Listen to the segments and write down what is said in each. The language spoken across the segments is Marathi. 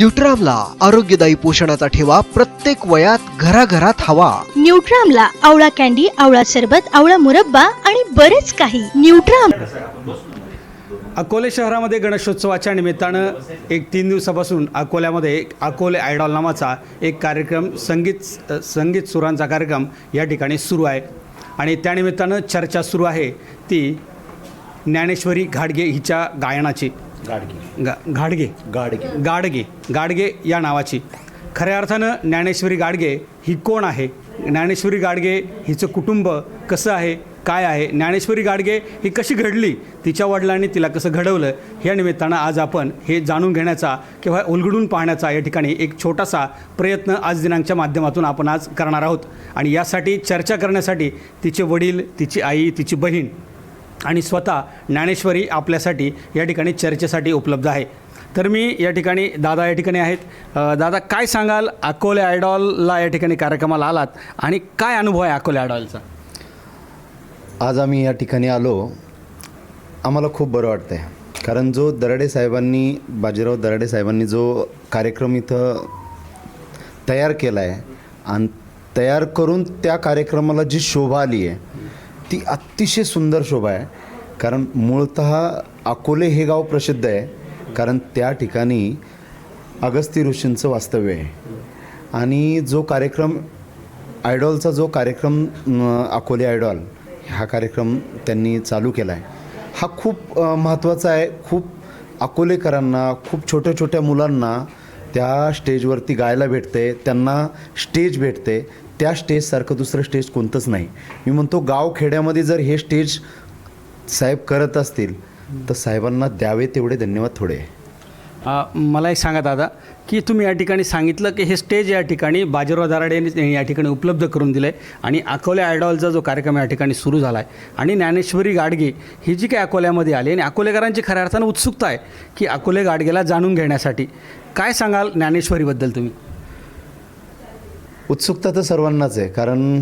न्यूट्रामला आरोग्यदायी पोषणाचा ठेवा प्रत्येक वयात घराघरात हवा. न्यूट्रामला आवळा कॅन्डी आवळा सरबत आवळा मुरब्बा आणि बरेच काही. न्यूट्राम अकोले शहरामध्ये गणेशोत्सवाच्या निमित्तानं एक तीन दिवसापासून अकोल्यामध्ये एक अकोले आयडॉल नावाचा एक कार्यक्रम संगीत संगीत सुरांचा कार्यक्रम या ठिकाणी सुरू आहे. आणि त्यानिमित्तानं चर्चा सुरू आहे ती ज्ञानेश्वरी घाडगे हिच्या गायनाची. गाडगे. गा घाडगे गाडगे. गाडगे. गाडगे या नावाची. खऱ्या अर्थानं ज्ञानेश्वरी गाडगे ही कोण आहे? ज्ञानेश्वरी गाडगे हिचं कुटुंब कसं आहे? काय आहे? ज्ञानेश्वरी गाडगे ही कशी घडली? तिच्या वडिलांनी तिला कसं घडवलं? या निमित्तानं आज आपण हे जाणून घेण्याचा किंवा उलगडून पाहण्याचा या ठिकाणी एक छोटासा प्रयत्न आज दिनांकच्या माध्यमातून आपण आज करणार आहोत. आणि यासाठी चर्चा करण्यासाठी तिचे वडील तिची आई तिची बहीण आणि स्वतः ज्ञानेश्वरी आपल्यासाठी या ठिकाणी चर्चेसाठी उपलब्ध आहे. तर मी या ठिकाणी दादा या ठिकाणी आहेत. दादा काय सांगाल? अकोले आयडॉलला या ठिकाणी कार्यक्रमाला आलात आणि काय अनुभव आहे अकोले आयडॉलचा? आज आम्ही या ठिकाणी आलो. आम्हाला खूप बरं वाटतं आहे कारण जो दराडे साहेबांनी बाजीराव दराडे साहेबांनी जो कार्यक्रम इथं तयार केला आहे आणि तयार करून त्या कार्यक्रमाला जी शोभा आली आहे ती अतिशय सुंदर शोभा आहे. कारण मूळत अकोले हे गाव प्रसिद्ध आहे. कारण त्या ठिकाणी अगस्ती ऋषींचं वास्तव्य आहे. आणि जो कार्यक्रम आयडॉलचा जो कार्यक्रम अकोले आयडॉल हा कार्यक्रम त्यांनी चालू केला आहे. हा खूप महत्त्वाचा आहे. खूप अकोलेकरांना खूप छोट्या छोट्या मुलांना त्या स्टेजवरती गायला भेटते. त्यांना स्टेज भेटते. त्या स्टेजसारखं दुसरं स्टेज कोणतंच नाही. मी म्हणतो गाव खेड्यामध्ये जर हे स्टेज साहेब करत असतील तर साहेबांना द्यावे तेवढे धन्यवाद थोडे. आहे मला एक सांगा दादा की तुम्ही या ठिकाणी सांगितलं की हे स्टेज या ठिकाणी बाजीराव दराडे यांनी या ठिकाणी उपलब्ध करून दिलं आहे आणि अकोले आयडॉलचा जो कार्यक्रम या ठिकाणी सुरू झाला आहे आणि ज्ञानेश्वरी गाडगे ही जी काही अकोल्यामध्ये आली आणि अकोलेकरांची खऱ्या अर्थानं उत्सुकता आहे की अकोले गाडगेला जाणून घेण्यासाठी. काय सांगाल ज्ञानेश्वरीबद्दल तुम्ही? उत्सुकता तर सर्वांनाच आहे. कारण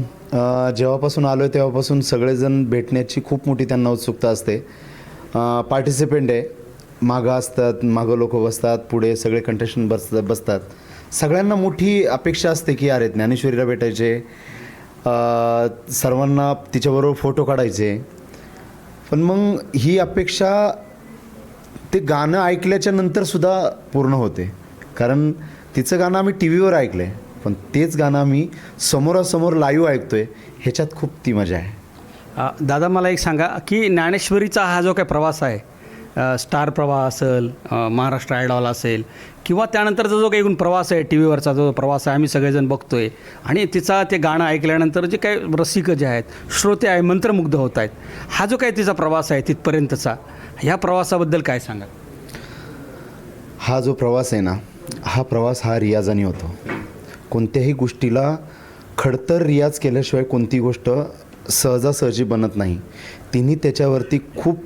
जेव्हापासून आलो आहे तेव्हापासून सगळेजण भेटण्याची खूप मोठी त्यांना उत्सुकता असते. पार्टिसिपेंट आहे. मागं असतात मागं लोक बसतात पुढे सगळे कंटेशन बस बसतात. सगळ्यांना मोठी अपेक्षा असते की अरे ज्ञानेश्वरीला भेटायचे. सर्वांना तिच्याबरोबर फोटो काढायचे. पण मग ही अपेक्षा ते गाणं ऐकल्याच्या नंतरसुद्धा पूर्ण होते. कारण तिचं गाणं आम्ही टी व्हीवर ऐकलं आहे पण तेच गाणं आम्ही समोरासमोर लाईव्ह ऐकतोय. ह्याच्यात खूप ती मजा आहे. दादा मला एक सांगा की ज्ञानेश्वरीचा हा जो काही प्रवास आहे स्टार प्रवाह असेल महाराष्ट्र आयडॉल असेल किंवा त्यानंतरचा जो काही एकूण प्रवास आहे टी व्हीवरचा जो प्रवास आहे आम्ही सगळेजण बघतोय आणि तिचा ते गाणं ऐकल्यानंतर जे काही रसिक जे आहेत श्रोते आहे मंत्रमुग्ध होत आहेत हा जो काही तिचा प्रवास आहे तिथपर्यंतचा ह्या प्रवासाबद्दल काय सांगा हा जो प्रवास आहे ना हा प्रवास हा रियाजाने होतो. कोणत्याही गोष्टीला खडतर रियाज केल्याशिवाय कोणती गोष्ट सहजासहजी बनत नाही. तिने त्याच्यावरती खूप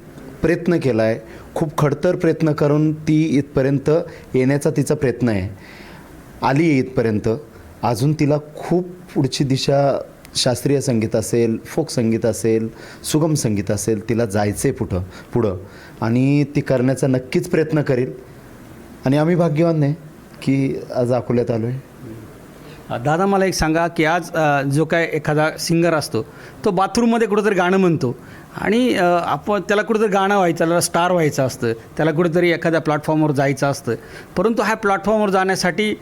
प्रयत्न केला आहे खूप खडतर प्रयत्न करून ती इथपर्यंत येण्याचा तिचा प्रयत्न आहे. आली आहे इथपर्यंत. अजून तिला खूप पुढची दिशा शास्त्रीय संगीत असेल फोक संगीत असेल सुगम संगीत असेल तिला जायचं आहे पुढं पुढं. आणि ती करण्याचा नक्कीच प्रयत्न करेल. आणि आम्ही भाग्यवान आहे की आज अकोल्यात आलो आहे दादा मला एक सांगा की आज जो काय एखादा सिंगर असतो तो बाथरूममध्ये कुठंतरी गाणं म्हणतो. आणि आपण त्याला कुठेतरी गाणं व्हायचं त्याला स्टार व्हायचं असतं. त्याला कुठेतरी एखाद्या प्लॅटफॉर्मवर जायचं असतं. परंतु ह्या प्लॅटफॉर्मवर जाण्यासाठी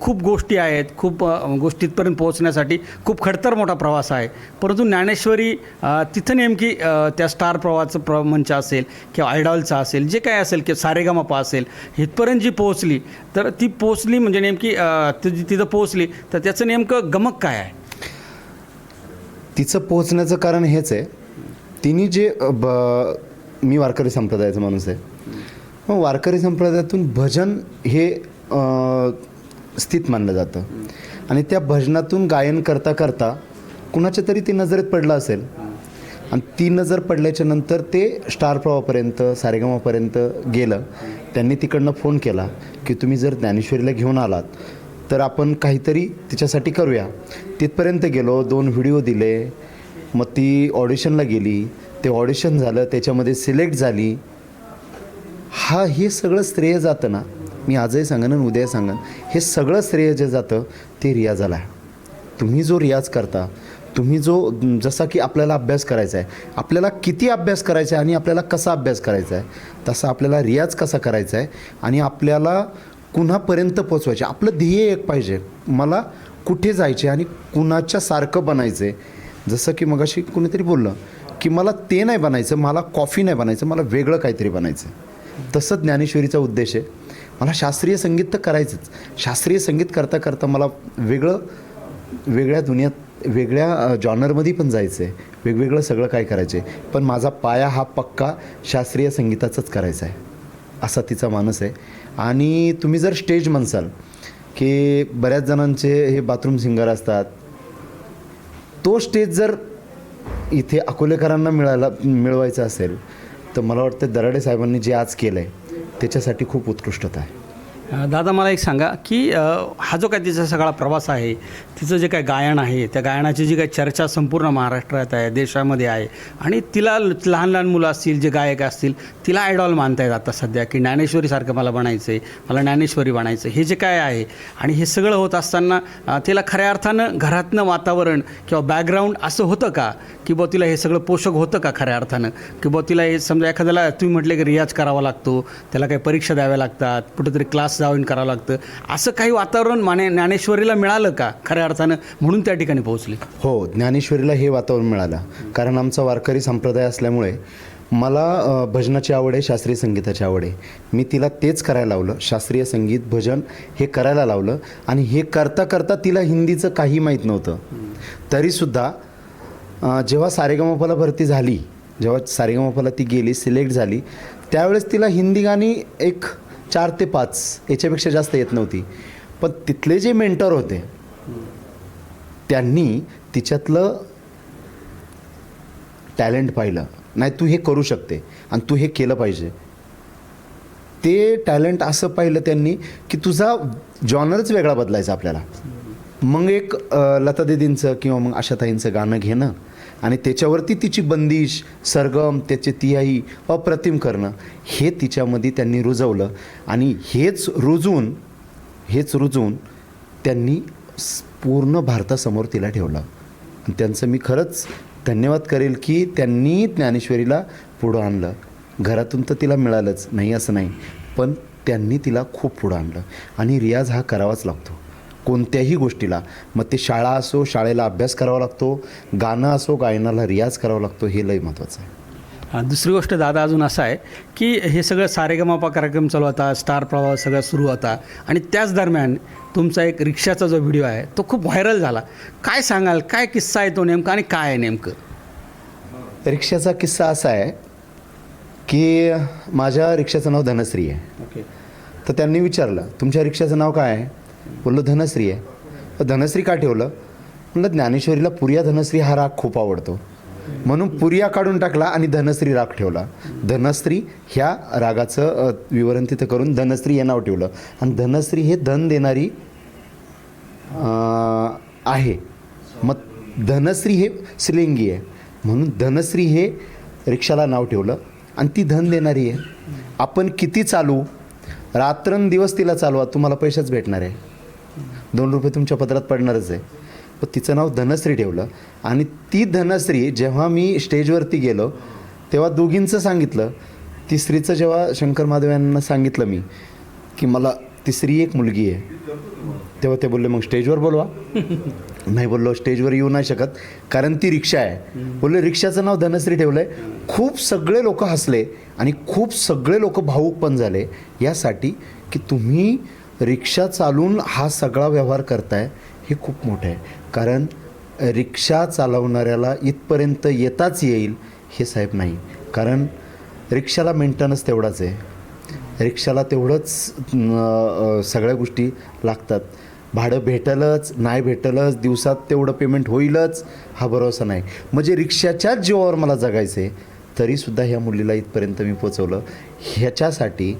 खूप गोष्टी आहेत. खूप गोष्टीतपर्यंत पोहोचण्यासाठी खूप खडतर मोठा प्रवास आहे. परंतु ज्ञानेश्वरी तिथं नेमकी त्या स्टार प्रवाहाचं प्र मंच असेल किंवा आयडॉलचा असेल जे काय असेल किंवा सारेगामापा असेल इथपर्यंत जी पोहोचली तर ती पोहोचली म्हणजे नेमकी ती जी तिथं पोहोचली तर त्याचं नेमकं गमक काय आहे? तिचं पोहोचण्याचं कारण हेच आहे तिने जे ब मी वारकरी संप्रदायाचा माणूस आहे. मग वारकरी संप्रदायातून भजन हे स्थित मानलं जातं. आणि त्या भजनातून गायन करता करता कुणाच्या तरी ती नजरेत पडलं असेल. आणि ती नजर पडल्याच्या नंतर ते स्टार प्रवापर्यंत सारेगामापर्यंत गेलं. त्यांनी तिकडनं फोन केला की तुम्ही जर ज्ञानेश्वरीला घेऊन आलात तर आपण काहीतरी तिच्यासाठी करूया. तिथपर्यंत गेलो दोन व्हिडिओ दिले. मग ती ऑडिशनला गेली. ते ऑडिशन झालं त्याच्यामध्ये सिलेक्ट झाली. हा हे सगळं श्रेय जातं ना. मी आजही सांगेन आणि उद्याही सांगेन. हे सगळं श्रेय जे जातं ते रियाजाला आहे तुम्ही जो रियाज करता तुम्ही जो जसा की आपल्याला अभ्यास करायचा आहे आपल्याला किती अभ्यास करायचा आहे आणि आपल्याला कसा अभ्यास करायचा आहे तसा आपल्याला रियाज कसा करायचा आहे आणि आपल्याला कुणापर्यंत पोचवायचे आपलं ध्येय एक पाहिजे. मला कुठे जायचे आणि कुणाच्या सारखं बनायचं आहे जसं की मगाशी कुणीतरी बोललं की मला ते नाही बनायचं मला कॉफी नाही बनायचं मला वेगळं काहीतरी बनायचं. आहे तसं ज्ञानेश्वरीचा उद्देश आहे. मला शास्त्रीय संगीत तर करायचंच. शास्त्रीय संगीत करता करता मला वेगळं वेगळ्या दुनियात वेगळ्या जॉनरमध्ये पण जायचं आहे वेगवेगळं सगळं काय करायचं आहे पण माझा पाया हा पक्का शास्त्रीय संगीताचाच करायचा आहे. असा तिचा मानस आहे. आणि तुम्ही जर स्टेज म्हणसाल की बऱ्याच जणांचे हे बाथरूम सिंगर असतात तो स्टेज जर इथे अकोलेकरांना मिळायला मिळवायचा असेल तर मला वाटतं दराडे साहेबांनी जे आज केलं आहे त्याच्यासाठी खूप उत्कृष्टता आहे. दादा मला एक सांगा की हा जो काय तिचा सगळा प्रवास आहे तिचं जे काय गायन आहे त्या गायनाची जी काही चर्चा संपूर्ण महाराष्ट्रात आहे देशामध्ये आहे आणि तिला ल- लहान लहान मुलं असतील जे गायक असतील तिला आयडॉल मानतायत आता सध्या की ज्ञानेश्वरीसारखं मला बनायचं आहे मला ज्ञानेश्वरी बनायचं हे जे काय आहे आणि हे सगळं होत असताना तिला खऱ्या अर्थानं घरातनं वातावरण किंवा बॅकग्राऊंड असं होतं का? की बुवा तिला हे सगळं पोषक होतं का खऱ्या अर्थानं? की बुवा तिला हे समजा एखाद्याला तुम्ही म्हटले की रियाज करावा लागतो त्याला काही परीक्षा द्याव्या लागतात कुठेतरी क्लास जाऊन करावं लागतं. असं काही वातावरण माने ज्ञानेश्वरीला मिळालं का खऱ्या अर्थानं? म्हणून त्या ठिकाणी पोहोचली. हो ज्ञानेश्वरीला हे वातावरण मिळालं. कारण आमचा वारकरी संप्रदाय असल्यामुळे मला भजनाची आवड आहे शास्त्रीय संगीताची आवड आहे. मी तिला तेच करायला लावलं. शास्त्रीय संगीत भजन हे करायला लावलं. आणि हे करता करता तिला हिंदीचं काही माहीत नव्हतं. तरीसुद्धा जेव्हा सारेगमपाला भरती झाली जेव्हा सारेगमपाला ती गेली सिलेक्ट झाली त्यावेळेस तिला हिंदी गाणी एक चार ते पाच याच्यापेक्षा जास्त येत नव्हती. पण तिथले जे मेंटर होते त्यांनी तिच्यातलं टॅलेंट पाहिलं. नाही तू हे करू शकते आणि तू हे केलं पाहिजे. ते टॅलेंट असं पाहिलं त्यांनी की तुझा जॉनरच वेगळा बदलायचा आपल्याला. मग एक लता दिदींचं किंवा मग आशाताईंचं गाणं घेणं आणि त्याच्यावरती तिची बंदिश सरगम त्याचे तियाही अप्रतिम करणं हे तिच्यामध्ये त्यांनी रुजवलं. आणि हेच रुजून हेच रुजून त्यांनी स- पूर्ण भारतासमोर तिला ठेवलं. त्यांचं मी खरंच धन्यवाद करेल की त्यांनी ज्ञानेश्वरीला पुढं आणलं. घरातून तर तिला मिळालंच नाही असं नाही. पण त्यांनी तिला खूप पुढं आणलं. आणि रियाज हा करावाच लागतो. कोणत्याही गोष्टीला. मग ते शाळा असो शाळेला अभ्यास करावा लागतो गाणं असो गायनाला रियाज करावा लागतो हे लय महत्त्वाचं आहे. दुसरी गोष्ट दादा अजून असं आहे की हे सगळं सारेगमापा कार्यक्रम चालू होता स्टार प्रवाह सगळं सुरू होता आणि त्याच दरम्यान तुमचा एक रिक्षाचा जो व्हिडिओ आहे तो खूप व्हायरल झाला. काय सांगाल काय किस्सा आहे तो नेमका आणि काय आहे नेमकं? रिक्षाचा किस्सा असा आहे की माझ्या रिक्षाचं नाव धनश्री आहे. ओके. तर त्यांनी विचारलं तुमच्या रिक्षाचं नाव काय आहे? बोललो धनश्री आहे. धनश्री का ठेवलं? म्हणलं ज्ञानेश्वरीला पुरिया धनश्री हा राग खूप आवडतो. म्हणून पुरिया काढून टाकला आणि धनश्री राग ठेवला. धनश्री ह्या रागाचं विवरण तिथं करून धनश्री हे नाव ठेवलं. आणि धनश्री हे धन देणारी आहे. मग धनश्री हे श्रीलिंगी आहे. म्हणून धनश्री हे रिक्षाला नाव ठेवलं. आणि ती धन देणारी आहे. आपण किती चालू? रात्रंदिवस तिला चालवा. तुम्हाला पैसेच भेटणार आहे. दोन रुपये तुमच्या पदरात पडणारच आहे. पण तिचं नाव धनश्री ठेवलं. आणि ती धनश्री जेव्हा मी स्टेजवरती गेलो तेव्हा दोघींचं सांगितलं. तिसरीचं जेव्हा शंकर महादेव यांना सांगितलं मी की मला तिसरी एक मुलगी आहे. तेव्हा ते बोलले मग स्टेजवर बोलवा. नाही बोललो स्टेजवर येऊ नाही शकत कारण ती रिक्षा आहे. बोलले रिक्षाचं नाव धनश्री ठेवलं आहे खूप सगळे लोक हसले आणि खूप सगळे लोक भाऊक पण झाले. यासाठी की तुम्ही रिक्षा चालवून हा सगळा व्यवहार करताय हे खूप मोठं आहे. कारण रिक्षा चालवणाऱ्याला इथपर्यंत येताच येईल हे साहेब नाही. कारण रिक्षाला मेंटेनन्स तेवढाच आहे. रिक्षाला तेवढंच सगळ्या गोष्टी लागतात. भाडं भेटलंच नाही भेटलंच दिवसात तेवढं पेमेंट होईलच हा भरोसा नाही. म्हणजे रिक्षाच्याच जीवावर मला जगायचं आहे तरीसुद्धा ह्या मुलीला इथपर्यंत मी पोचवलं ह्याच्यासाठी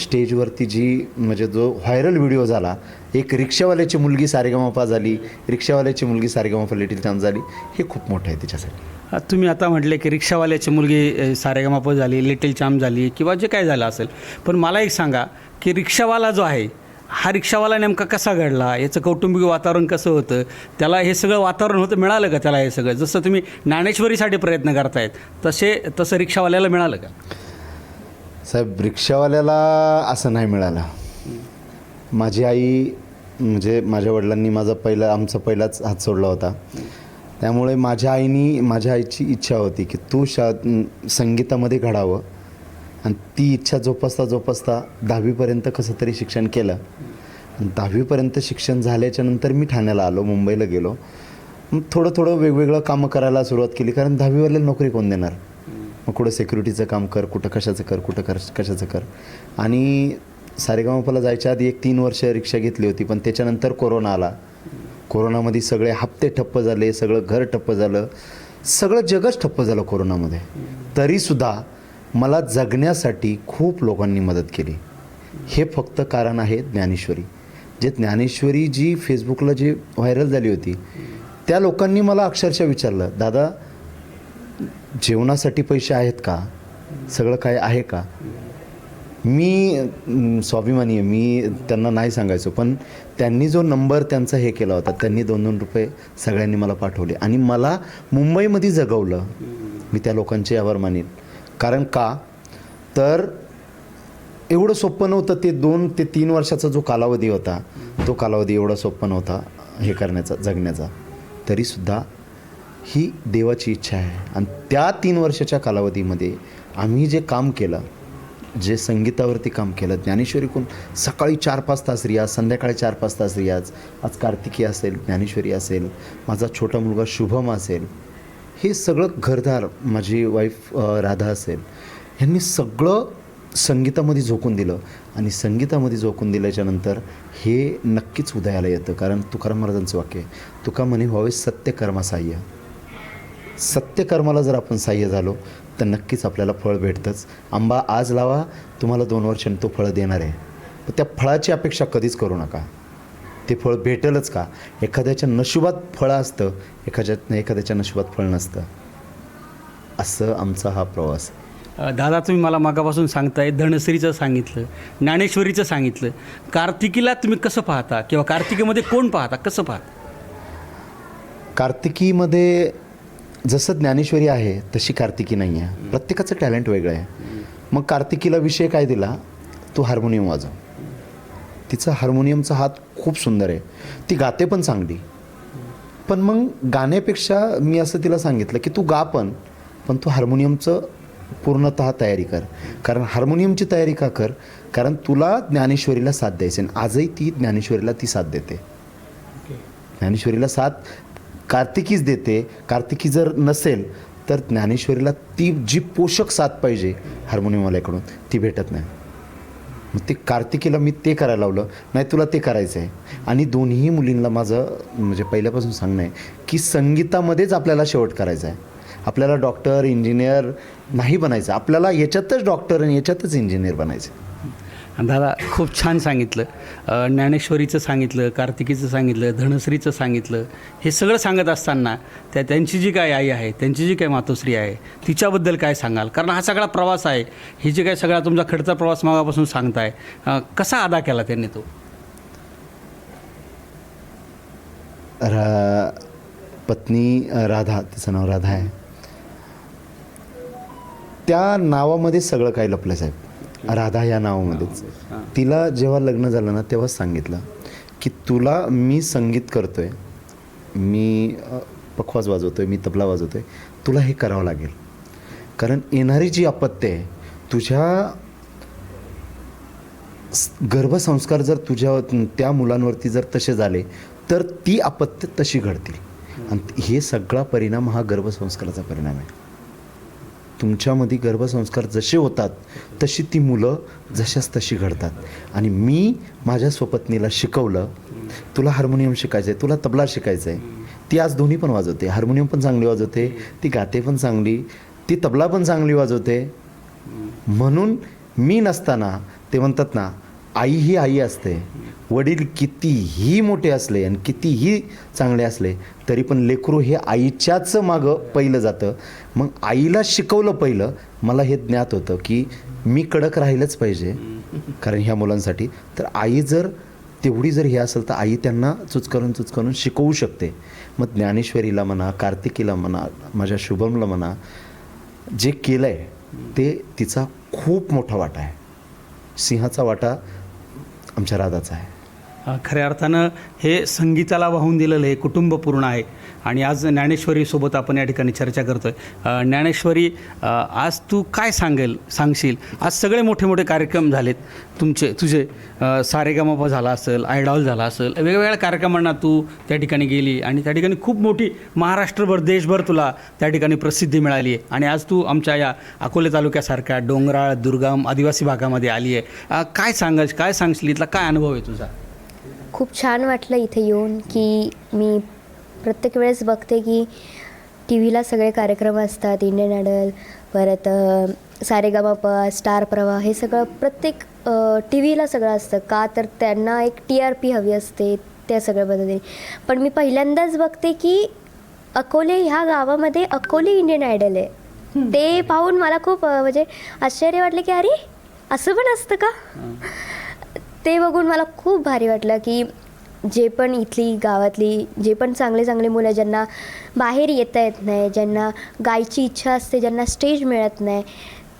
स्टेजवरती जी म्हणजे जो व्हायरल व्हिडिओ झाला एक रिक्षावाल्याची मुलगी सारेगमापा झाली रिक्षावाल्याची मुलगी सारेगमापा लिटिल चॅम्प झाली हे खूप मोठं आहे तिच्यासाठी तुम्ही आता म्हटले की रिक्षावाल्याची मुलगी अ, झाली लिटिल चाम झाली किंवा जे काय झालं असेल. पण मला एक सांगा की रिक्षावाला जो आहे हा रिक्षावाला नेमका कसा घडला? याचं कौटुंबिक वातावरण कसं होतं? त्याला हे सगळं वातावरण होतं मिळालं का त्याला हे सगळं? जसं तुम्ही ज्ञानेश्वरीसाठी प्रयत्न करतायत तसे तसं रिक्षावाल्याला मिळालं का? साहेब रिक्षावाल्याला असं नाही मिळालं. माझी आई म्हणजे माझ्या वडिलांनी माझा पहिला आमचा पहिलाच हात सोडला होता. त्यामुळे माझ्या आईनी माझ्या आईची इच्छा होती की तू शा संगीतामध्ये घडावं. आणि ती इच्छा जोपासता जोपासता दहावीपर्यंत कसं तरी शिक्षण केलं. आणि दहावीपर्यंत शिक्षण झाल्याच्यानंतर मी ठाण्याला आलो मुंबईला गेलो. मग थोडं थोडं वेगवेगळं कामं करायला सुरुवात केली कारण दहावीवाल्याला नोकरी कोण देणार? मग कुठं सेक्युरिटीचं काम कर कुठं कशाचं कर कुठं कर कशाचं कर. आणि सारेगामापाला जायच्या आधी एक तीन वर्ष रिक्षा घेतली होती पण त्याच्यानंतर कोरोना आला. कोरोनामध्ये सगळे हप्ते ठप्प झाले सगळं घर ठप्प झालं. सगळं जगच ठप्प झालं कोरोनामध्ये. तरीसुद्धा मला जगण्यासाठी खूप लोकांनी मदत केली. हे फक्त कारण आहे ज्ञानेश्वरी. जे ज्ञानेश्वरी जी फेसबुकला जी व्हायरल झाली होती त्या लोकांनी मला अक्षरशः विचारलं दादा जेवणासाठी पैसे आहेत का? सगळं काय आहे का? मी स्वाभिमानी आहे. मी त्यांना नाही सांगायचो पण त्यांनी जो नंबर त्यांचा हे केला होता त्यांनी दोन दोन रुपये सगळ्यांनी मला पाठवले. आणि मला मुंबईमध्ये जगवलं मी त्या लोकांचे आभार मानेन. कारण का? तर एवढं सोपं नव्हतं ते दोन ते तीन वर्षाचा जो कालावधी होता तो कालावधी एवढा सोपं नव्हता हे करण्याचा जगण्याचा. तरीसुद्धा ही देवाची इच्छा आहे. आणि त्या तीन वर्षाच्या कालावधीमध्ये आम्ही जे काम केलं जे संगीतावरती काम केलं ज्ञानेश्वरीकून सकाळी चार पाच तास रियाज संध्याकाळी चार पाच तास रियाज आज कार्तिकी असेल ज्ञानेश्वरी असेल माझा छोटा मुलगा शुभम असेल हे सगळं घरदार माझी वाईफ राधा असेल ह्यांनी सगळं संगीतामध्ये झोकून दिलं. आणि संगीतामध्ये झोकून दिल्याच्यानंतर हे नक्कीच उदयाला येतं कारण तुकाराम महाराजांचं वाक्य आहे तुका म्हणे व्हावे सत्य कर्मासाह्य. सत्यकर्माला जर आपण साह्य झालो तर नक्कीच आपल्याला फळ भेटतंच. आंबा आज लावा तुम्हाला दोन वर्षांनी तो फळ देणार आहे. पण त्या फळाची अपेक्षा कधीच करू नका. ते फळ भेटेलच का? एखाद्याच्या नशिबात फळं असतं एखाद्या एखाद्याच्या नशिबात फळ नसतं. असं आमचा हा प्रवास दादा तुम्ही मला मागापासून सांगताय धनश्रीचं सांगितलं ज्ञानेश्वरीचं सांगितलं. कार्तिकीला तुम्ही कसं पाहता? किंवा कार्तिकीमध्ये कोण पाहता? कसं पाहता? कार्तिकीमध्ये जसं ज्ञानेश्वरी आहे तशी कार्तिकी नाही आहे प्रत्येकाचं टॅलेंट वेगळं आहे. मग कार्तिकीला विषय काय दिला? तू हार्मोनियम वाजव. तिचा हार्मोनियमचा हात खूप सुंदर आहे. ती गाते पण चांगली. पण मग गाण्यापेक्षा मी असं तिला सांगितलं की तू गा पण पण तू हार्मोनियमचं पूर्णतः तयारी कर. कारण हार्मोनियमची तयारी का कर? कारण तुला ज्ञानेश्वरीला साथ द्यायची आणि आजही ती ज्ञानेश्वरीला ती साथ देते. ज्ञानेश्वरीला साथ कार्तिकीच देते कार्तिकी जर नसेल तर ज्ञानेश्वरीला ती जी पोषक साथ पाहिजे हार्मोनियमवाल्याकडून ती भेटत नाही. मग ते कार्तिकीला मी ते करायला लावलं नाही तुला ते करायचं आहे आणि दोन्ही मुलींना माझं म्हणजे पहिल्यापासून सांगणं आहे की संगीतामध्येच आपल्याला शेवट करायचा आहे आपल्याला डॉक्टर इंजिनियर नाही बनायचं. आपल्याला याच्यातच डॉक्टर आणि याच्यातच इंजिनियर बनायचं आहे दादा खूप छान सांगितलं. ज्ञानेश्वरीचं सांगितलं कार्तिकीचं सांगितलं धनश्रीचं सांगितलं. हे सगळं सांगत असताना त्या त्यांची जी काय आई आहे त्यांची जी काय मातोश्री आहे तिच्याबद्दल काय सांगाल? कारण हा सगळा प्रवास आहे हे जे काय सगळा तुमचा खडचा प्रवास मागापासून सांगताय कसा अदा केला त्यांनी तो? रा पत्नी राधा तिचं नाव राधा आहे. त्या नावामध्ये सगळं काही लपलं साहेब. राधा या नावामध्येच. तिला जेव्हा लग्न झालं ना तेव्हाच सांगितलं की तुला मी संगीत करतोय मी अ, पखवाज वाजवतोय मी तबला वाजवतोय तुला हे करावं लागेल. कारण येणारी जी अपत्य आहे तुझ्या गर्भसंस्कार जर तुझ्या त्या मुलांवरती जर तसे झाले तर ती अपत्य तशी घडतील. आणि हे सगळा परिणाम हा गर्भसंस्काराचा परिणाम आहे. तुमच्यामध्ये गर्भसंस्कार जसे होतात तशी ती मुलं जशाच तशी घडतात. आणि मी माझ्या स्वपत्नीला शिकवलं तुला हार्मोनियम शिकायचं आहे तुला तबला शिकायचं आहे ती आज दोन्ही पण वाजवते. हार्मोनियम पण चांगली वाजवते ती गाते पण चांगली ती तबला पण चांगली वाजवते. म्हणून मी नसताना ते म्हणतात ना आई ही आई असते. वडील कितीही मोठे असले आणि कितीही चांगले असले तरी पण लेकरू हे आईच्याच मागं पहिलं जातं. मग आईला शिकवलं पहिलं मला हे ज्ञात होतं की मी कडक राहिलंच पाहिजे. कारण ह्या मुलांसाठी. तर आई जर तेवढी जर हे असेल तर आई त्यांना चुचकरून चुचकरून शिकवू शकते. मग ज्ञानेश्वरीला म्हणा कार्तिकीला म्हणा माझ्या शुभमला म्हणा जे केलं आहे ते तिचा खूप मोठा वाटा आहे. सिंहाचा वाटा आमच्या राधाचा आहे. खऱ्या अर्थानं हे संगीताला वाहून दिलेलं हे कुटुंब पूर्ण आहे. आणि आज ज्ञानेश्वरीसोबत आपण या ठिकाणी चर्चा करतोय. आहे ज्ञानेश्वरी आज तू काय सांगेल सांगशील? आज सगळे मोठे मोठे कार्यक्रम झालेत. तुमचे तुझे अ, झाला असेल आयडॉल झाला असेल वेगवेगळ्या कार्यक्रमांना तू त्या ठिकाणी गेली आणि त्या ठिकाणी खूप मोठी महाराष्ट्रभर देशभर तुला त्या ठिकाणी प्रसिद्धी मिळाली आहे. आणि आज तू आमच्या या अकोले तालुक्यासारख्या डोंगराळ दुर्गम आदिवासी भागामध्ये आली आहे. काय सांगाल काय सांगशील? इथला काय अनुभव आहे तुझा? खूप छान वाटलं इथे येऊन की मी प्रत्येक वेळेस बघते की टी व्हीला सगळे कार्यक्रम असतात इंडियन आयडल परत सारेगामाप स्टार प्रवाह हे सगळं प्रत्येक टी व्हीला सगळं असतं. का तर त्यांना एक टी आर पी हवी असते त्या सगळ्या पद्धतीने. पण मी पहिल्यांदाच बघते की अकोले ह्या गावामध्ये अकोले इंडियन आयडल आहे. ते पाहून मला खूप म्हणजे आश्चर्य वाटले की अरे असं पण असतं का? ते बघून मला खूप भारी वाटलं की जे पण इथली गावातली जे पण चांगले चांगले मुलं ज्यांना बाहेर येता येत नाही ज्यांना गायची इच्छा असते ज्यांना स्टेज मिळत नाही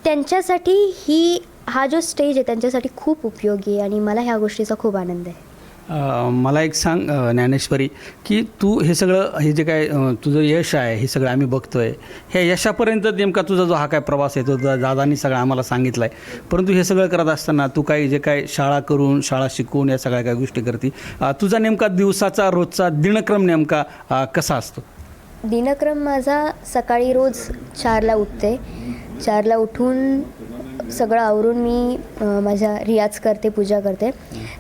त्यांच्यासाठी ही हा जो स्टेज आहे त्यांच्यासाठी खूप उपयोगी आहे आणि मला ह्या गोष्टीचा खूप आनंद आहे. मला एक सांग ज्ञानेश्वरी की तू हे सगळं हे जे काय तुझं यश आहे हे सगळं आम्ही बघतोय ह्या यशापर्यंत नेमका तुझा जो हा काय प्रवास आहे तो दादांनी सगळं आम्हाला सांगितला आहे परंतु हे सगळं करत असताना तू काही जे काय शाळा करून शाळा शिकवून या सगळ्या काही गोष्टी करते तुझा नेमका दिवसाचा रोजचा दिनक्रम नेमका कसा असतो? दिनक्रम माझा सकाळी रोज चारला उठते. चारला उठून सगळं आवरून मी माझ्या रियाज करते पूजा करते.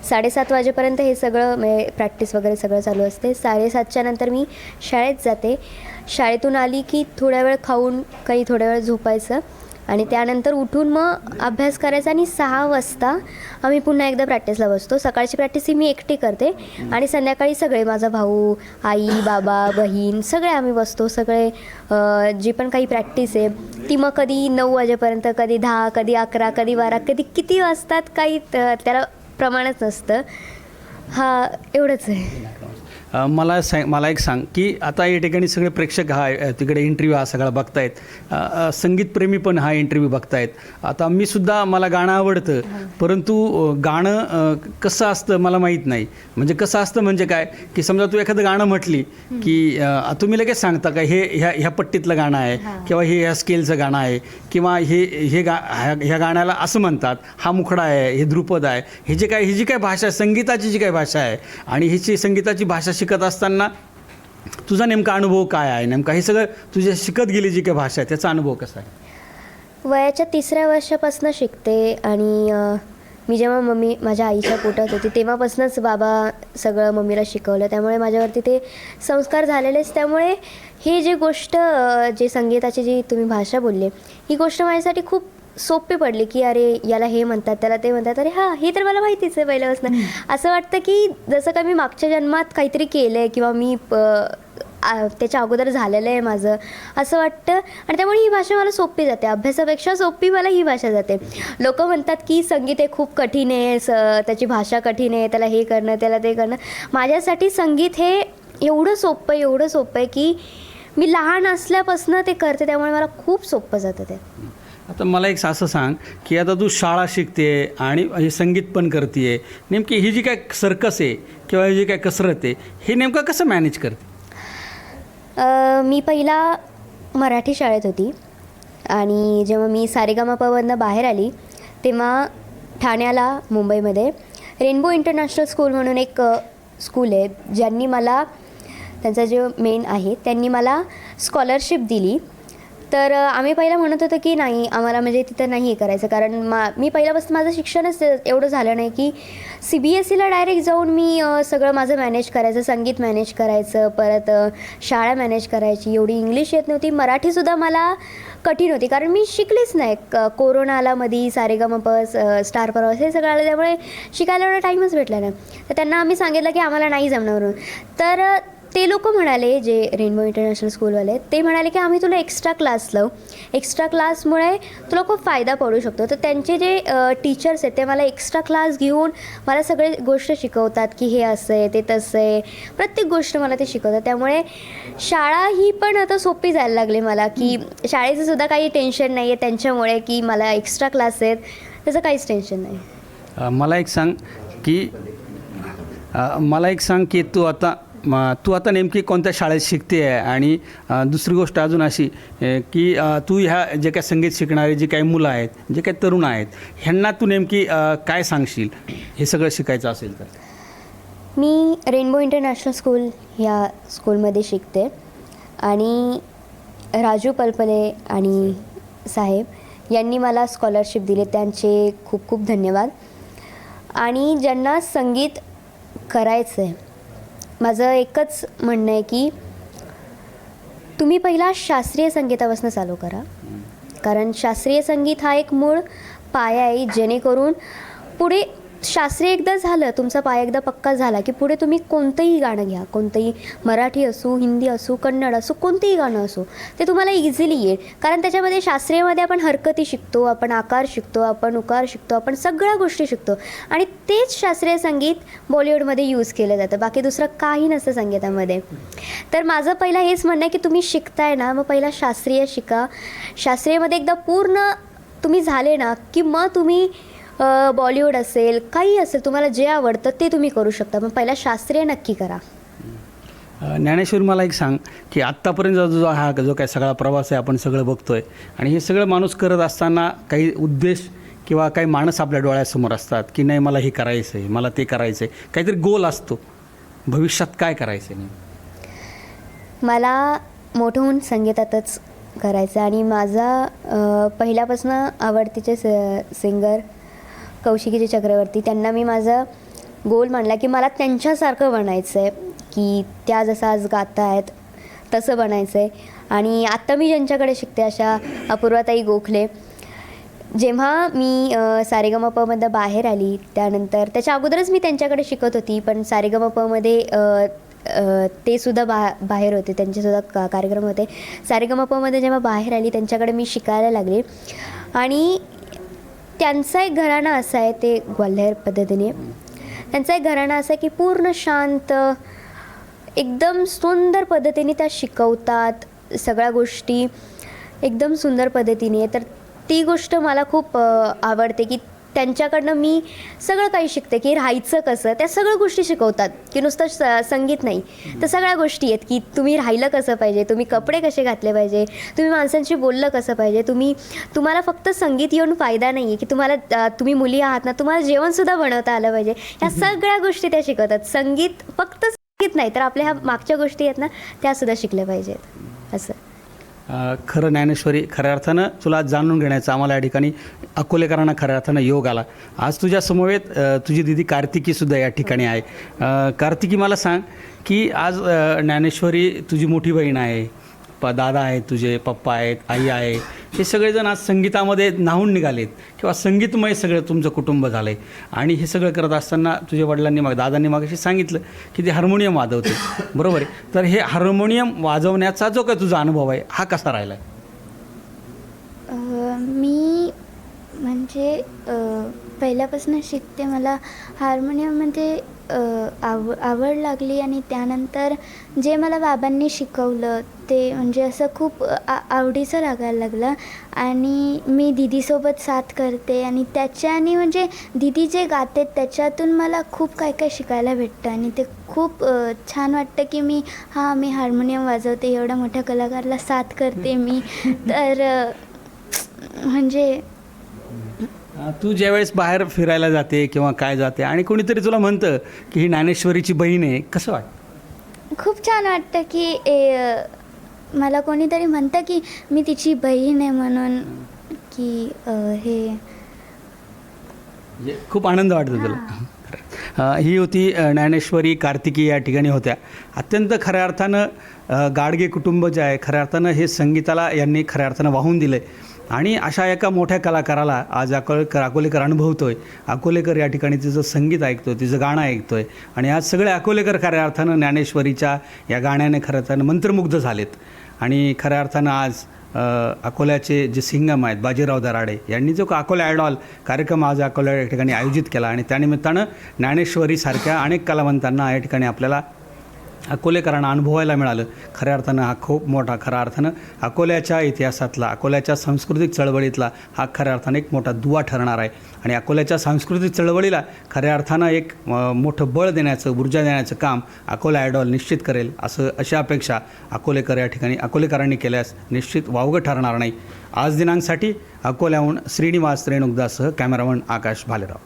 साडेसात वाजेपर्यंत हे सगळं म्हणजे प्रॅक्टिस वगैरे सगळं चालू असते. साडेसातच्या नंतर मी शाळेत जाते. शाळेतून आली की थोड्या वेळ खाऊन काही थोड्या वेळ झोपायचं. आणि त्यानंतर उठून मग अभ्यास करायचा आणि सहा वाजता आम्ही पुन्हा एकदा प्रॅक्टिसला बसतो. सकाळची प्रॅक्टिस ही मी एकटी करते आणि संध्याकाळी सगळे माझा भाऊ आई बाबा बहीण सगळे आम्ही बसतो. सगळे जी पण काही प्रॅक्टिस आहे ती मग कधी नऊ वाजेपर्यंत कधी दहा कधी अकरा कधी बारा कधी किती वाजतात काही त्याला प्रमाणच नसतं. हा एवढंच आहे. मला सांग मला एक सांग की आता या ठिकाणी सगळे प्रेक्षक हा तिकडे इंटरव्ह्यू हा सगळा बघतायत. संगीतप्रेमी पण हा इंटरव्ह्यू बघतायत. आता मी सुद्धा मला गाणं आवडतं परंतु अ, गाणं कसं असतं मला माहीत नाही. म्हणजे कसं असतं म्हणजे काय? की समजा तू एखादं गाणं म्हटली की तुम्ही लगेच सांगता का हे ह्या ह्या पट्टीतलं गाणं आहे किंवा हे ह्या स्केलचं गाणं आहे किंवा हे हे गा ह्या ह्या गाण्याला असं म्हणतात हा मुखडा आहे हे ध्रुपद आहे हे जे काय ही जी काय भाषा आहे संगीताची जी काय भाषा आहे आणि हिची संगीताची भाषा शिकत असताना तुझा नेमका अनुभव काय आहे? नेमका हे सगळं तुझ्या शिकत गेली जी काही भाषा आहे त्याचा अनुभव कसा आहे? वयाच्या तिसऱ्या वर्षापासून शिकते आणि अ, मी जेव्हा मम्मी माझ्या आईच्या पोटात होती तेव्हापासूनच बाबा सगळं मम्मीला शिकवलं. त्यामुळे माझ्यावरती ते संस्कार झालेलेच. त्यामुळे ही जी गोष्ट अ, जे संगीताची जी तुम्ही भाषा बोलली ही गोष्ट माझ्यासाठी खूप सोपी पडली की अरे याला हे म्हणतात त्याला ते म्हणतात. अरे हां हे तर मला माहितीच आहे पहिल्यापासून. असं वाटतं की जसं का मी मागच्या जन्मात काहीतरी केलं आहे किंवा मी त्याच्या अगोदर झालेलं आहे माझं असं वाटतं. आणि त्यामुळे ही भाषा मला सोपी जाते. अभ्यासापेक्षा सोपी मला ही भाषा जाते. लोक म्हणतात की संगीत हे खूप कठीण आहे स त्याची भाषा कठीण आहे त्याला हे करणं त्याला ते करणं. माझ्यासाठी संगीत हे एवढं सोपं आहे एवढं सोपं आहे की मी लहान असल्यापासून ते करते त्यामुळे मला खूप सोपं जातं ते. आता मला एक असं सांग की आता तू शाळा शिकते आणि हे संगीत पण करते नेमकी ही जी काय सर्कस आहे किंवा ही जी काय कसरत आहे हे नेमकं कसं मॅनेज करते? अ, मी पहिला मराठी शाळेत होती आणि जेव्हा मी सारेगामापावरनं बाहेर आली तेव्हा ठाण्याला मुंबईमध्ये रेनबो इंटरनॅशनल स्कूल म्हणून एक अ, स्कूल आहे. ज्यांनी मला त्यांचा जे मेन आहे त्यांनी मला स्कॉलरशिप दिली. तर आम्ही पहिलं म्हणत होतो की नाही आम्हाला म्हणजे तिथं नाही हे करायचं. कारण मा मी पहिल्यापासून माझं शिक्षणच एवढं झालं नाही की सी बी एस सीला डायरेक्ट जाऊन मी सगळं माझं मॅनेज करायचं संगीत मॅनेज करायचं परत शाळा मॅनेज करायची. एवढी इंग्लिश येत नव्हती. मराठीसुद्धा मला कठीण होती. कारण मी शिकलीच नाही. क कोरोना आला मधी सारेगमप स्टार प्रवास हे सगळं आलं. त्यामुळे शिकायला एवढा टाईमच भेटला नाही. तर त्यांना आम्ही सांगितलं की आम्हाला नाही जमणार म्हणून. तर ते लोक म्हणाले जे रेनबो इंटरनॅशनल स्कूलवाले ते म्हणाले की आम्ही तुला एक्स्ट्रा क्लास लावू. एक्स्ट्रा क्लासमुळे तुला खूप फायदा पडू शकतो. तर त्यांचे जे टीचर्स आहेत ते मला एक्स्ट्रा क्लास घेऊन मला सगळे गोष्ट शिकवतात की हे असं आहे ते तसं आहे. प्रत्येक गोष्ट मला ते शिकवतात. त्यामुळे शाळा ही पण आता सोपी जायला लागली मला की शाळेचं सुद्धा काही टेन्शन नाही आहे त्यांच्यामुळे की मला एक्स्ट्रा क्लास आहेत त्याचं काहीच टेन्शन नाही. मला एक सांग की मला एक सांग की तू आता मग तू आता नेमकी कोणत्या शाळेत शिकते आहे आणि दुसरी गोष्ट अजून अशी की तू ह्या जे काय संगीत शिकणारे जे काही मुलं आहेत जे काही तरुण आहेत ह्यांना तू नेमकी काय सांगशील? हे सगळं शिकायचं असेल तर. मी रेनबो इंटरनॅशनल स्कूल ह्या स्कूलमध्ये शिकते. आणि राजू पलपले आणि साहेब यांनी मला स्कॉलरशिप दिले. त्यांचे खूप खूप धन्यवाद. आणि ज्यांना संगीत करायचं आहे माझं एकच म्हणणं आहे की तुम्ही पहिला शास्त्रीय संगीतापासून चालू करा. कारण शास्त्रीय संगीत हा एक मूळ पाया आहे जेणेकरून पुढे शास्त्रीय एकदा झालं तुमचा पाय एकदा पक्का झाला की पुढे तुम्ही कोणतंही गाणं घ्या. कोणतंही मराठी असू हिंदी असू कन्नड असू कोणतंही गाणं असो ते तुम्हाला इझिली येईल. कारण त्याच्यामध्ये शास्त्रीयमध्ये आपण हरकती शिकतो आपण आकार शिकतो आपण उकार शिकतो आपण सगळ्या गोष्टी शिकतो. आणि तेच शास्त्रीय संगीत बॉलिवूडमध्ये यूज केलं जातं. बाकी दुसरं काही नसतं संगीतामध्ये. तर माझं पहिलं हेच म्हणणं आहे की तुम्ही शिकताय ना मग पहिला शास्त्रीय शिका. शास्त्रीयमध्ये एकदा पूर्ण तुम्ही झाले ना की मग तुम्ही बॉलिवूड असेल काही असेल तुम्हाला जे आवडतं ते तुम्ही करू शकता. पण पहिला शास्त्रीय नक्की करा. ज्ञानेश्वर मला एक सांग की आत्तापर्यंत जो जो हा जो काय सगळा प्रवास आहे आपण सगळं बघतोय. आणि हे सगळं माणूस करत असताना काही उद्देश किंवा काही माणस आपल्या डोळ्यासमोर असतात की नाही मला हे करायचं आहे मला ते करायचं आहे काहीतरी गोल असतो. भविष्यात काय करायचं आहे? मला मोठं होऊन संगीतातच करायचं आणि माझा पहिल्यापासून आवडतीचे स सिंगर कौशिकीचे चक्रवर्ती त्यांना मी माझा गोल मांडला की मला त्यांच्यासारखं बनायचं आहे की त्या जसं आज गात आहेत तसं बनायचं आहे आणि आत्ता मी ज्यांच्याकडे शिकते अशा अपूर्वाताई गोखले जेव्हा मी सारेगमपमध्ये बाहेर आली त्यानंतर त्याच्या अगोदरच मी त्यांच्याकडे शिकत होती पण सारेगमपमध्ये ते सुद्धा बा बाहेर होते त्यांचेसुद्धा का कार्यक्रम होते. सारेगमपमध्ये जेव्हा बाहेर आली त्यांच्याकडे मी शिकायला लागले. आणि त्यांचा एक घराणा असा आहे ते ग्वाल्हेर पद्धतीने. त्यांचा एक घराणा असा आहे की पूर्ण शांत एकदम सुंदर पद्धतीने त्या शिकवतात सगळ्या गोष्टी. एकदम सुंदर पद्धतीने. तर ती गोष्ट मला खूप आवडते की त्यांच्याकडनं मी सगळं काही शिकते की राहायचं कसं? त्या सगळ्या गोष्टी शिकवतात की नुसतं स संगीत नाही. तर सगळ्या गोष्टी आहेत की तुम्ही राहिलं कसं पाहिजे? तुम्ही कपडे कसे घातले पाहिजे? तुम्ही माणसांशी बोललं कसं पाहिजे? तुम्ही तुम्हाला फक्त संगीत येऊन फायदा नाही आहे की तुम्हाला तुम्ही मुली आहात ना तुम्हाला जेवणसुद्धा बनवता आलं पाहिजे. ह्या सगळ्या गोष्टी त्या शिकवतात. संगीत फक्त संगीत नाही तर आपल्या ह्या मागच्या गोष्टी आहेत ना त्यासुद्धा शिकल्या पाहिजेत. असं. खरं ज्ञानेश्वरी खऱ्या अर्थानं तुला जाणून घेण्याचा आम्हाला या ठिकाणी अकोलेकरांना खऱ्या अर्थानं योग आला. आज तुझ्या समवेत तुझी दिदी कार्तिकीसुद्धा या ठिकाणी आहे. कार्तिकी मला सांग की आज ज्ञानेश्वरी तुझी मोठी बहीण आहे. प दादा आहेत तुझे पप्पा आहेत आई आहे. हे सगळेजण आज संगीतामध्ये न्हावून निघालेत. किंवा संगीतमय सगळं तुमचं कुटुंब झालं आहे आणि हे सगळं करत असताना तुझ्या वडिलांनी मग दादांनी मागाशी सांगितलं की ते हार्मोनियम वाजवते. बरोबर आहे? तर हे हार्मोनियम वाजवण्याचा जो काय तुझा अनुभव आहे हा कसा राहिला आहे मी म्हणजे अ, पहिल्यापासून शिकते मला हार्मोनियममध्ये अ, आव आवड लागली आणि त्यानंतर जे मला बाबांनी शिकवलं ते म्हणजे असं खूप आ आवडीचं लागायला लागलं. आणि मी दीदीसोबत साथ करते आणि त्याच्याने म्हणजे दीदी जे गाते त्याच्यातून मला खूप काय काय शिकायला भेटतं. आणि ते खूप छान वाटतं की मी हां मी हार्मोनियम वाजवते एवढ्या मोठ्या कलाकारला साथ करते मी. तर म्हणजे तू ज्यावेळेस बाहेर फिरायला जाते किंवा काय जाते आणि कोणीतरी तुला म्हणतं की ही ज्ञानेश्वरीची बहीण आहे कसं वाटतं? खूप छान वाटतं की ए, मला कोणीतरी म्हणतं की मी तिची बहीण आहे म्हणून की अ, हे. म्हणजे खूप आनंद वाटतो तुला. अ, ही होती अ, ज्ञानेश्वरी कार्तिकी या ठिकाणी होत्या. अत्यंत खऱ्या अर्थानं अ, गाडगे कुटुंब जे आहे खऱ्या अर्थानं हे संगीताला यांनी खऱ्या अर्थानं वाहून दिले आणि अशा एका मोठ्या कलाकाराला आज अकोलेकर अकोलेकर अनुभवतोय. अकोलेकर या ठिकाणी तिचं संगीत ऐकतोय तिचं गाणं ऐकतोय. आणि आज सगळे अकोलेकर खऱ्या अर्थानं ज्ञानेश्वरीच्या या गाण्याने खऱ्या अर्थानं मंत्रमुग्ध झालेत. आणि खऱ्या अर्थानं आज अकोल्याचे जे सिंगम आहेत बाजीराव दराडे यांनी जो अकोला आयडॉल कार्यक्रम आज अकोला या ठिकाणी आयोजित केला. आणि त्यानिमित्तानं ज्ञानेश्वरीसारख्या अनेक कलावंतांना या ठिकाणी आपल्याला अकोलेकरांना अनुभवायला मिळालं. खऱ्या अर्थानं हा खूप मोठा खऱ्या अर्थानं अकोल्याच्या इतिहासातला अकोल्याच्या सांस्कृतिक चळवळीतला हा खऱ्या अर्थानं एक मोठा दुवा ठरणार आहे. आणि अकोल्याच्या सांस्कृतिक चळवळीला खऱ्या अर्थानं एक मोठं बळ देण्याचं ऊर्जा देण्याचं काम अकोला आयडॉल निश्चित करेल असं अशा अपेक्षा अकोलेकर या ठिकाणी अकोलेकरांनी केल्यास निश्चित वावगं ठरणार नाही. आज दिनांकसाठी अकोल्याहून श्रीनिवास रेणुकदासह कॅमेरामन आकाश भालेराव.